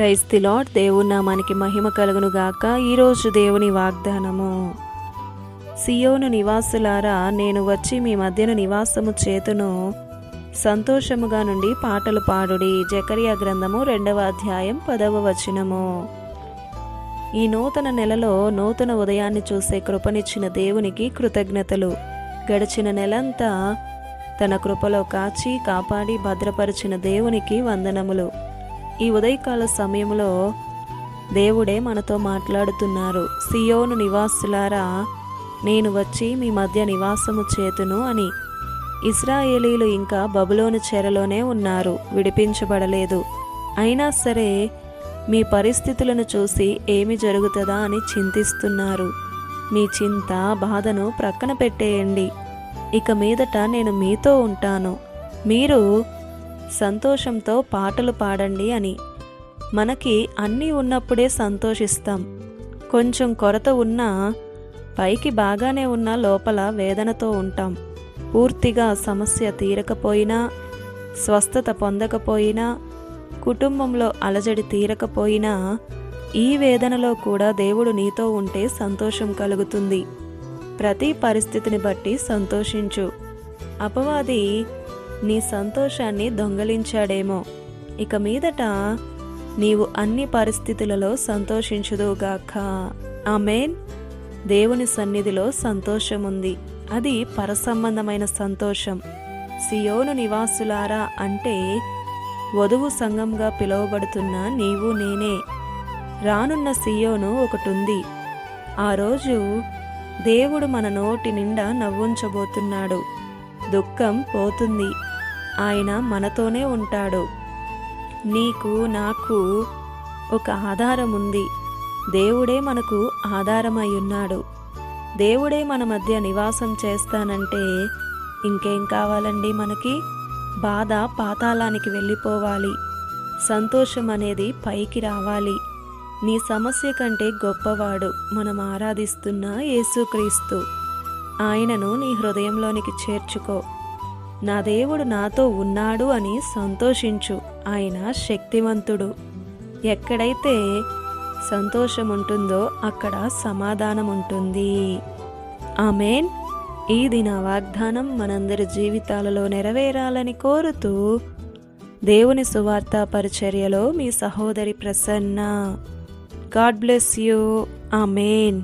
Praise the lord దేవుని నామానికి మహిమ కలుగును గాక ఈరోజు దేవుని వాగ్దానము. సియోను నివాసులారా నేను వచ్చి మీ మధ్యన నివాసము చేతును సంతోషముగా నుండి పాటలు పాడుడి. జకరియా గ్రంథము రెండవ అధ్యాయం పదవ వచనము. ఈ నూతన నెలలో నూతన ఉదయాన్ని చూసే కృపనిచ్చిన దేవునికి కృతజ్ఞతలు. గడిచిన నెలంతా తన కృపలో కాచి కాపాడి భద్రపరిచిన దేవునికి వందనములు. ఈ ఉదయకాల సమయంలో దేవుడే మనతో మాట్లాడుతున్నారు. సియోను నివాసులారా నేను వచ్చి మీ మధ్య నివాసము చేతును అని. ఇస్రాయేలీలు ఇంకా బబులోను చెరలోనే ఉన్నారు విడిపించబడలేదు. అయినా సరే మీ పరిస్థితులను చూసి ఏమి జరుగుతుందా అని చింతిస్తున్నారు. మీ చింత బాధను ప్రక్కన పెట్టేయండి. ఇక మీదట నేను మీతో ఉంటాను. మీరు సంతోషంతో పాటలు పాడండి అని. మనకి అన్నీ ఉన్నప్పుడే సంతోషిస్తాం. కొంచెం కొరత ఉన్నా పైకి బాగానే ఉన్న లోపల వేదనతో ఉంటాం. పూర్తిగా సమస్య తీరకపోయినా స్వస్థత పొందకపోయినా కుటుంబంలో అలజడి తీరకపోయినా ఈ వేదనలో కూడా దేవుడు నీతో ఉంటే సంతోషం కలుగుతుంది. ప్రతి పరిస్థితిని బట్టి సంతోషించు. అపవాది నీ సంతోషాన్ని దొంగలించాడేమో. ఇక మీదట నీవు అన్ని పరిస్థితులలో సంతోషించుదువుగాక. ఆమెన్. దేవుని సన్నిధిలో సంతోషముంది. అది పరసంబంధమైన సంతోషం. సియోను నివాసులారా అంటే వధువు సంఘంగా పిలువబడుతున్న నీవు నేనే. రానున్న సియోను ఒకటుంది. ఆ రోజు దేవుడు మన నోటి నిండా నవ్వుంచబోతున్నాడు. దుఃఖం పోతుంది. ఆయన మనతోనే ఉంటాడు. నీకు నాకు ఒక ఆధారం ఉంది దేవుడే మనకు ఆధారమై ఉన్నాడు దేవుడే మన మధ్య నివాసం చేస్తానంటే ఇంకేం కావాలండి మనకి? బాధ పాతాళానికి వెళ్ళిపోవాలి. సంతోషం అనేది పైకి రావాలి. నీ సమస్య కంటే గొప్పవాడు మనం ఆరాధిస్తున్న యేసుక్రీస్తు. ఆయనను నీ హృదయంలోనికి చేర్చుకో. నా దేవుడు నాతో ఉన్నాడు అని సంతోషించు. ఆయన శక్తివంతుడు. ఎక్కడైతే సంతోషం ఉంటుందో అక్కడ సమాధానం ఉంటుంది ఆమెన్. ఇది నా వాగ్దానం మనందరి జీవితాలలో నెరవేరాలని కోరుతూ దేవుని సువార్త పరిచర్యలో మీ సహోదరి Prasanna. God bless you. Amen.